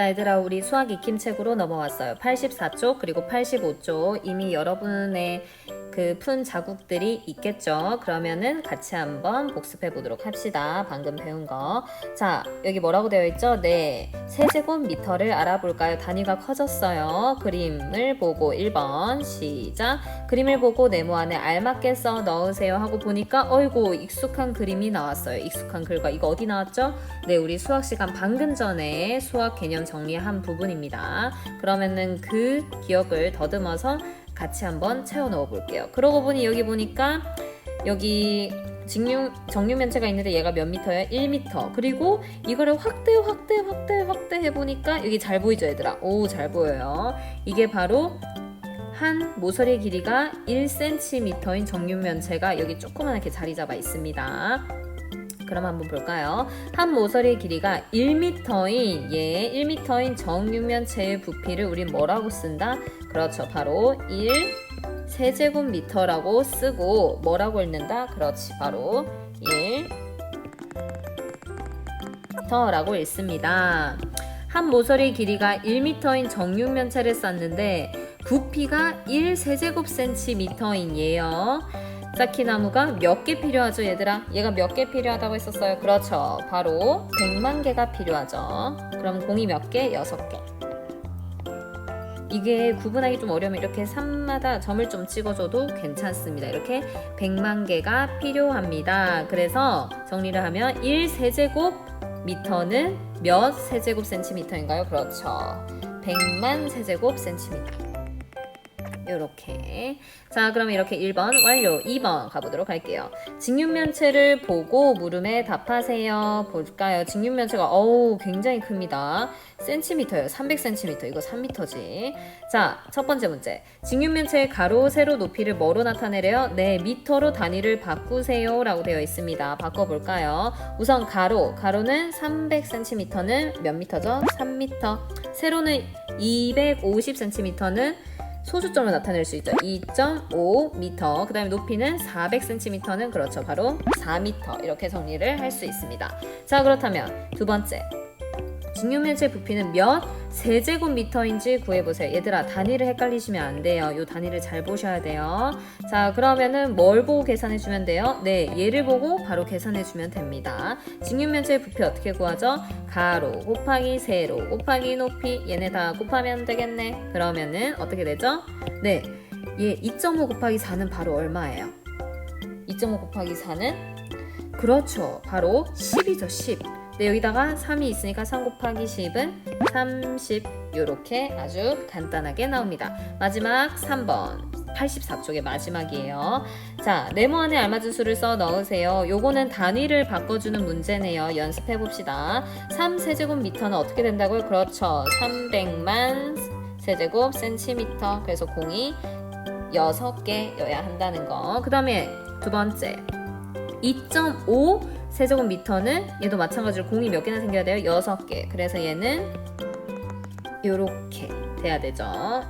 자, 얘들아, 우리 수학 익힘책으로 넘어왔어요. 84쪽, 그리고 85쪽. 이미 여러분의 그 푼 자국들이 있겠죠. 그러면은 같이 한번 복습해 보도록 합시다. 방금 배운 거. 자, 여기 뭐라고 되어 있죠? 네. 세제곱미터를 알아볼까요? 단위가 커졌어요. 그림을 보고 1번 시작. 그림을 보고 네모 안에 알맞게 써 넣으세요 하고 보니까 어이구 익숙한 그림이 나왔어요. 익숙한 글과 이거 어디 나왔죠? 네, 우리 수학 시간 방금 전에 수학 개념 정리한 부분입니다. 그러면은 그 기억을 더듬어서 같이 한번 채워 넣어 볼게요. 그러고 보니 여기 보니까 여기 직류, 정류면체가 있는데 얘가 몇 미터야? 1미터. 그리고 이거를 확대, 확대, 확대, 확대 해보니까 여기 잘 보이죠, 얘들아? 오, 잘 보여요. 이게 바로 한 모서리 길이가 1cm인 정류면체가 여기 조그맣게 자리 잡아 있습니다. 그럼 한번 볼까요? 한 모서리의 길이가 1m인 예, 1m인 정육면체의 부피를 우린 뭐라고 쓴다? 그렇죠. 바로 1 세제곱미터라고 쓰고 뭐라고 읽는다? 그렇지. 바로 1 미터라고 읽습니다. 한 모서리 길이가 1m인 정육면체를 쌌는데 부피가 1세제곱센티미터인 얘요. 쌓기나무가 몇 개 필요하죠, 얘들아? 얘가 몇 개 필요하다고 했었어요? 그렇죠. 바로 100만 개가 필요하죠. 그럼 공이 몇 개? 6개. 이게 구분하기 좀 어려우면 이렇게 3마다 점을 좀 찍어줘도 괜찮습니다. 이렇게 100만 개가 필요합니다. 그래서 정리를 하면 1세제곱 미터는 몇 세제곱 센티미터인가요? 그렇죠. 100만 세제곱 센티미터. 이렇게. 자 그럼 이렇게 1번 완료. 2번 가보도록 할게요. 직육면체를 보고 물음에 답하세요. 볼까요? 직육면체가 어우 굉장히 큽니다. 센티미터예요. 300cm 이거 3m지. 자 첫 번째 문제. 직육면체의 가로 세로 높이를 뭐로 나타내래요? 네 미터로 단위를 바꾸세요. 라고 되어 있습니다. 바꿔볼까요? 우선 가로. 가로는 300cm는 몇 미터죠? 3m 세로는 250cm는 소수점을 나타낼 수 있죠. 2.5m. 그 다음에 높이는 400cm는 그렇죠. 바로 4m. 이렇게 정리를 할 수 있습니다. 자, 그렇다면 두 번째. 직육면체 부피는 몇 세제곱미터인지 구해보세요. 얘들아, 단위를 헷갈리시면 안 돼요. 요 단위를 잘 보셔야 돼요. 자, 그러면은 뭘 보고 계산해주면 돼요? 네, 얘를 보고 바로 계산해주면 됩니다. 직육면체의 부피 어떻게 구하죠? 가로 곱하기 세로 곱하기 높이 얘네 다 곱하면 되겠네. 그러면은 어떻게 되죠? 네, 얘 2.5 곱하기 4는 바로 얼마예요? 2.5 곱하기 4는 그렇죠. 바로 10이죠, 10. 네, 여기다가 3이 있으니까 3 곱하기 10은 30 이렇게 아주 간단하게 나옵니다. 마지막 3번 84쪽의 마지막이에요. 자, 네모 안에 알맞은 수를 써 넣으세요. 요거는 단위를 바꿔주는 문제네요. 연습해 봅시다. 3세제곱미터는 어떻게 된다고요? 그렇죠. 300만 세제곱 센티미터. 그래서 공이 6개여야 한다는 거. 그 다음에 두 번째. 2.5 세제곱미터는 얘도 마찬가지로 공이 몇 개나 생겨야 돼요? 6개. 그래서 얘는 요렇게 돼야 되죠.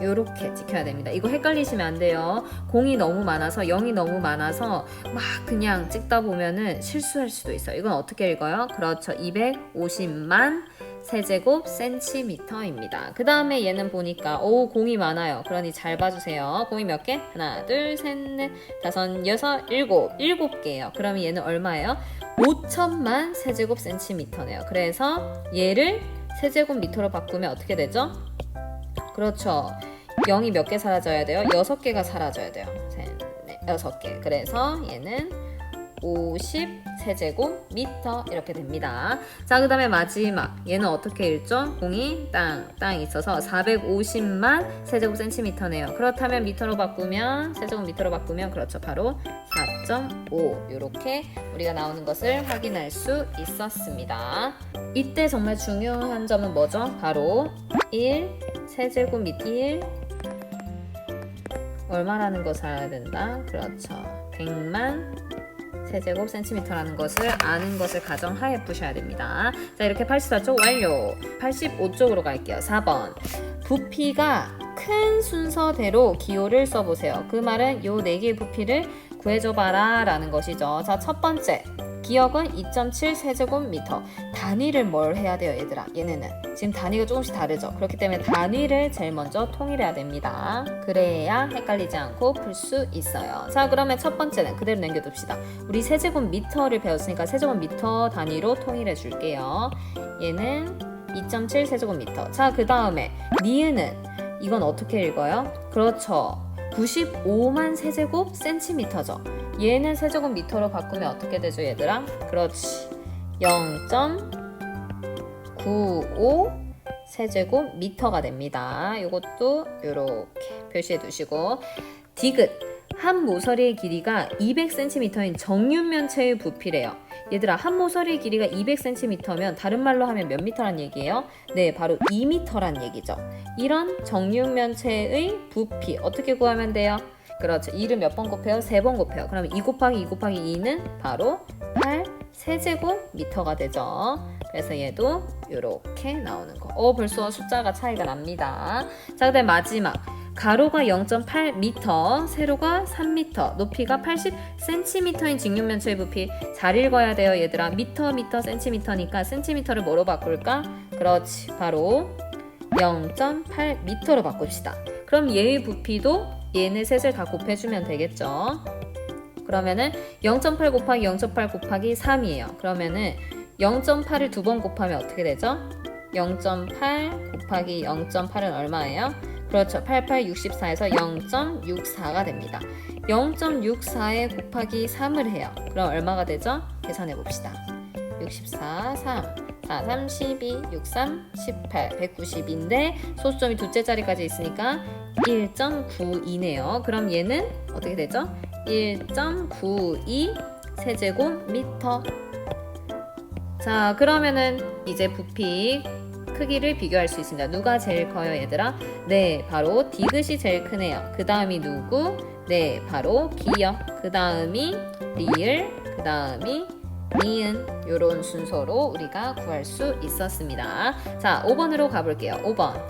요렇게 지켜야 됩니다. 이거 헷갈리시면 안 돼요. 공이 너무 많아서 0이 너무 많아서 막 그냥 찍다 보면은 실수할 수도 있어요. 이건 어떻게 읽어요? 그렇죠. 250만 세제곱 센티미터입니다. 그 다음에 얘는 보니까 오 공이 많아요. 그러니 잘 봐주세요. 공이 몇 개? 하나, 둘, 셋, 넷, 다섯, 여섯, 일곱, 일곱 개예요. 그러면 얘는 얼마예요? 5천만 세제곱 센티미터네요. 그래서 얘를 세제곱 미터로 바꾸면 어떻게 되죠? 그렇죠. 0이 몇 개 사라져야 돼요? 6개가 사라져야 돼요. 셋, 넷, 6개. 그래서 얘는 50 세제곱 미터 이렇게 됩니다. 자, 그 다음에 마지막. 얘는 어떻게 읽죠? 공이 땅, 땅 있어서 450만 세제곱 센티미터네요. 그렇다면 미터로 바꾸면, 세제곱 미터로 바꾸면, 그렇죠. 바로 4.5. 이렇게 우리가 나오는 것을 확인할 수 있었습니다. 이때 정말 중요한 점은 뭐죠? 바로 1 세제곱 미터 1 얼마라는 것을 알아야 된다. 그렇죠. 100만 세제곱 센티미터라는 것을 아는 것을 가정하에 푸셔야 됩니다. 자, 이렇게 84쪽 완료. 85쪽으로 갈게요. 4번. 부피가 큰 순서대로 기호를 써보세요. 그 말은 요 네 개의 부피를 구해줘봐라 라는 것이죠. 자, 첫 번째. 기역은 2.7 세제곱미터. 단위를 뭘 해야 돼요, 얘들아? 얘네는 지금 단위가 조금씩 다르죠. 그렇기 때문에 단위를 제일 먼저 통일해야 됩니다. 그래야 헷갈리지 않고 풀 수 있어요. 자, 그러면 첫 번째는 그대로 남겨둡시다. 우리 세제곱미터를 배웠으니까 세제곱미터 단위로 통일해 줄게요. 얘는 2.7 세제곱미터. 자, 그 다음에 니은은 이건 어떻게 읽어요? 그렇죠. 95만 세제곱 센티미터죠. 얘는 세제곱 미터로 바꾸면 어떻게 되죠, 얘들아? 그렇지. 0.95 세제곱 미터가 됩니다. 이것도 이렇게 표시해 두시고 디귿 한 모서리의 길이가 200cm인 정육면체의 부피래요. 얘들아 한 모서리의 길이가 200cm면 다른 말로 하면 몇 미터란 얘기예요? 네, 바로 2미터란 얘기죠. 이런 정육면체의 부피 어떻게 구하면 돼요? 그렇죠. 2를 몇 번 곱해요? 3번 곱해요. 그러면 2 곱하기 2 곱하기 2는 바로 8 세제곱 미터가 되죠. 그래서 얘도 이렇게 나오는 거. 어, 벌써 숫자가 차이가 납니다. 자, 그다음 마지막. 가로가 0.8m, 세로가 3m, 높이가 80cm인 직육면체의 부피 잘 읽어야 돼요, 얘들아. 미터, 미터, 센티미터니까 센티미터를 뭐로 바꿀까? 그렇지, 바로 0.8m로 바꿉시다. 그럼 얘의 부피도 얘네 셋을 다 곱해주면 되겠죠. 그러면은 0.8 곱하기 0.8 곱하기 3이에요. 그러면은 0.8을 두 번 곱하면 어떻게 되죠? 0.8 곱하기 0.8은 얼마예요? 그렇죠. 88, 64에서 0.64가 됩니다. 0.64에 곱하기 3을 해요. 그럼 얼마가 되죠? 계산해 봅시다. 64, 3, 4, 3, 12, 63, 18, 190인데 소수점이 두째 자리까지 있으니까 1.92네요. 그럼 얘는 어떻게 되죠? 1.92 세제곱미터. 자, 그러면은 이제 부피 크기를 비교할 수 있습니다. 누가 제일 커요, 얘들아? 네, 바로 디귿이 제일 크네요. 그 다음이 누구? 네, 바로 기역. 그 다음이 리을. 그 다음이 니은. 요런 순서로 우리가 구할 수 있었습니다. 자, 5번으로 가볼게요. 5번.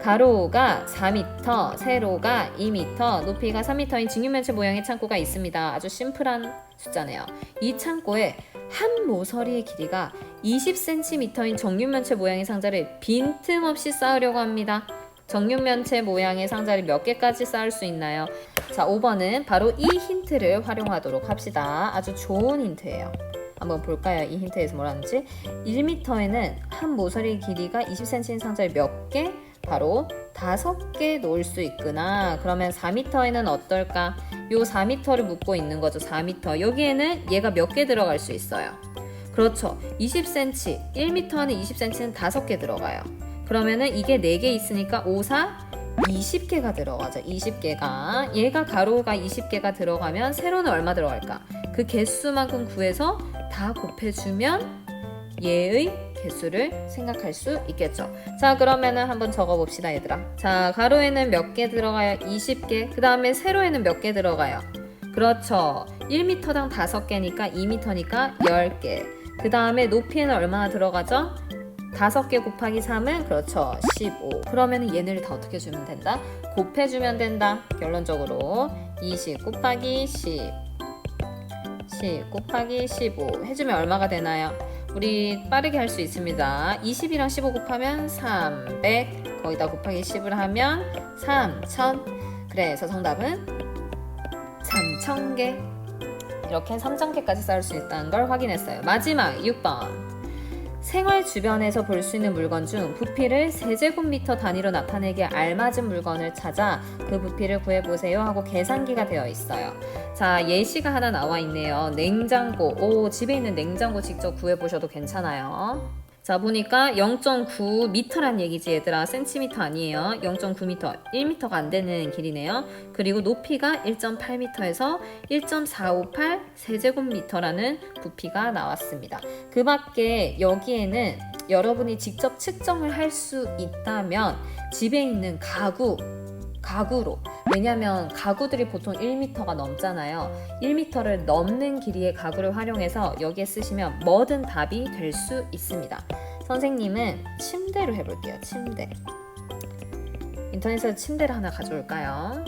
가로가 4m, 세로가 2m, 높이가 3m인 직육면체 모양의 창고가 있습니다. 아주 심플한 숫자네요. 이 창고에 한 모서리의 길이가 20cm인 정육면체 모양의 상자를 빈틈없이 쌓으려고 합니다. 정육면체 모양의 상자를 몇 개까지 쌓을 수 있나요? 자, 5번은 바로 이 힌트를 활용하도록 합시다. 아주 좋은 힌트예요. 한번 볼까요? 이 힌트에서 뭐라는지. 1m에는 한 모서리 길이가 20cm인 상자를 몇 개? 바로 5개 놓을 수 있구나. 그러면 4m에는 어떨까? 요 4m를 묶고 있는 거죠. 4m. 여기에는 얘가 몇 개 들어갈 수 있어요. 그렇죠. 20cm. 1m 안에 20cm는 5개 들어가요. 그러면은 이게 4개 있으니까 5, 4, 20개가 들어가죠. 20개가. 얘가 가로가 20개가 들어가면 세로는 얼마 들어갈까? 그 개수만큼 구해서 다 곱해주면 얘의 개수를 생각할 수 있겠죠. 자, 그러면은 한번 적어봅시다, 얘들아. 자, 가로에는 몇 개 들어가요? 20개. 그 다음에 세로에는 몇 개 들어가요? 그렇죠. 1m당 5개니까 2m니까 10개. 그 다음에 높이에는 얼마나 들어가죠? 5개 곱하기 3은 그렇죠. 15. 그러면 얘네를 다 어떻게 주면 된다? 곱해주면 된다. 결론적으로 20 곱하기 10. 10 곱하기 15 해주면 얼마가 되나요? 우리 빠르게 할 수 있습니다. 20이랑 15 곱하면 300 거기다 곱하기 10을 하면 3000 그래서 정답은 3000개 이렇게 3000개까지 쌓을 수 있다는 걸 확인했어요. 마지막 6번 생활 주변에서 볼 수 있는 물건 중 부피를 세제곱미터 단위로 나타내기에 알맞은 물건을 찾아 그 부피를 구해보세요 하고 계산기가 되어 있어요. 자, 예시가 하나 나와 있네요. 냉장고. 오, 집에 있는 냉장고 직접 구해보셔도 괜찮아요. 자, 보니까 0.9m란 얘기지, 얘들아. 센티미터 아니에요. 0.9m. 1m가 안 되는 길이네요. 그리고 높이가 1.8m에서 1.458 세제곱미터라는 부피가 나왔습니다. 그 밖에 여기에는 여러분이 직접 측정을 할 수 있다면 집에 있는 가구, 가구로 왜냐하면 가구들이 보통 1m가 넘잖아요. 1m를 넘는 길이의 가구를 활용해서 여기에 쓰시면 뭐든 답이 될 수 있습니다. 선생님은 침대로 해볼게요. 침대. 인터넷에서 침대를 하나 가져올까요?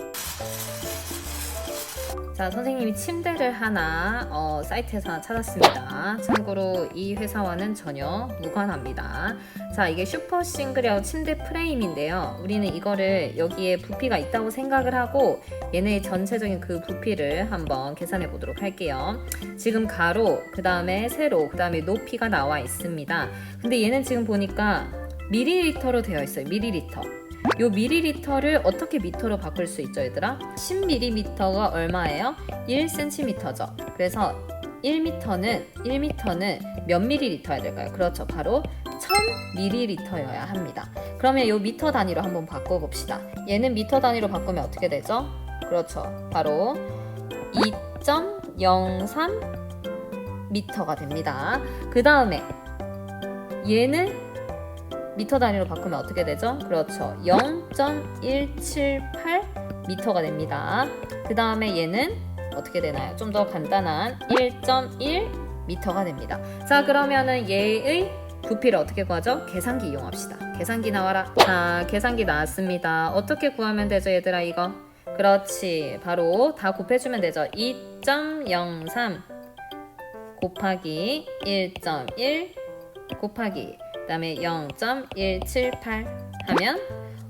자, 선생님이 침대를 하나 어, 사이트에서 찾았습니다. 참고로 이 회사와는 전혀 무관합니다. 자, 이게 슈퍼 싱글이라고 침대 프레임인데요. 우리는 이거를 여기에 부피가 있다고 생각을 하고 얘네의 전체적인 그 부피를 한번 계산해 보도록 할게요. 지금 가로, 그 다음에 세로, 그 다음에 높이가 나와 있습니다. 근데 얘는 지금 보니까 미리리터로 되어 있어요. 미리리터. 요 미리리터를 어떻게 미터로 바꿀 수 있죠, 얘들아? 10ml가 얼마예요? 1cm죠. 그래서 1m는 1m는 몇 ml여야 될까요? 그렇죠. 바로 1000ml여야 합니다. 그러면 요 미터 단위로 한번 바꿔 봅시다. 얘는 미터 단위로 바꾸면 어떻게 되죠? 그렇죠. 바로 2.03 미터가 됩니다. 그 다음에 얘는 미터 단위로 바꾸면 어떻게 되죠? 그렇죠. 0.178 미터가 됩니다. 그 다음에 얘는 어떻게 되나요? 좀 더 간단한 1.1 미터가 됩니다. 자, 그러면은 얘의 부피를 어떻게 구하죠? 계산기 이용합시다. 계산기 나와라. 자, 계산기 나왔습니다. 어떻게 구하면 되죠, 얘들아, 이거? 그렇지. 바로 다 곱해주면 되죠. 2.03 곱하기 1.1 곱하기 그 다음에 0.178 하면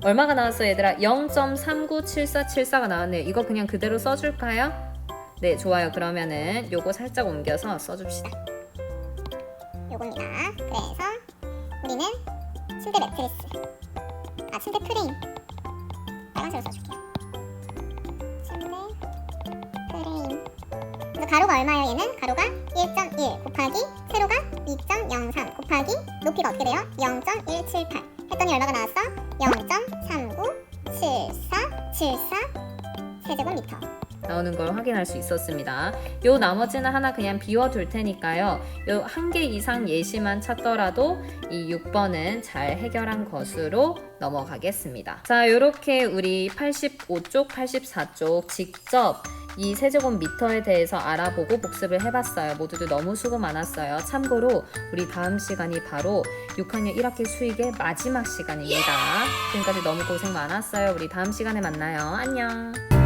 얼마가 나왔어요, 얘들아? 0.397474가 나왔네요. 이거 그냥 그대로 써줄까요? 네, 좋아요. 그러면은 요거 살짝 옮겨서 써줍시다. 요겁니다. 그래서 우리는 침대 매트리스, 아 침대 프레임 빨간색으로 써줄게요. 가로가 얼마예요? 얘는 가로가 1.1 곱하기 세로가 2.03 곱하기 높이가 어떻게 돼요? 0.178 했더니 얼마가 나왔어? 0.397474 세제곱미터. 나오는 걸 확인할 수 있었습니다. 요 나머지는 하나 그냥 비워둘 테니까요. 요 한 개 이상 예시만 찾더라도 이 6번은 잘 해결한 것으로 넘어가겠습니다. 자, 요렇게 우리 85쪽, 84쪽 직접 이 세제곱미터에 대해서 알아보고 복습을 해봤어요. 모두들 너무 수고 많았어요. 참고로 우리 다음 시간이 바로 6학년 1학기 수익의 마지막 시간입니다. 지금까지 너무 고생 많았어요. 우리 다음 시간에 만나요. 안녕.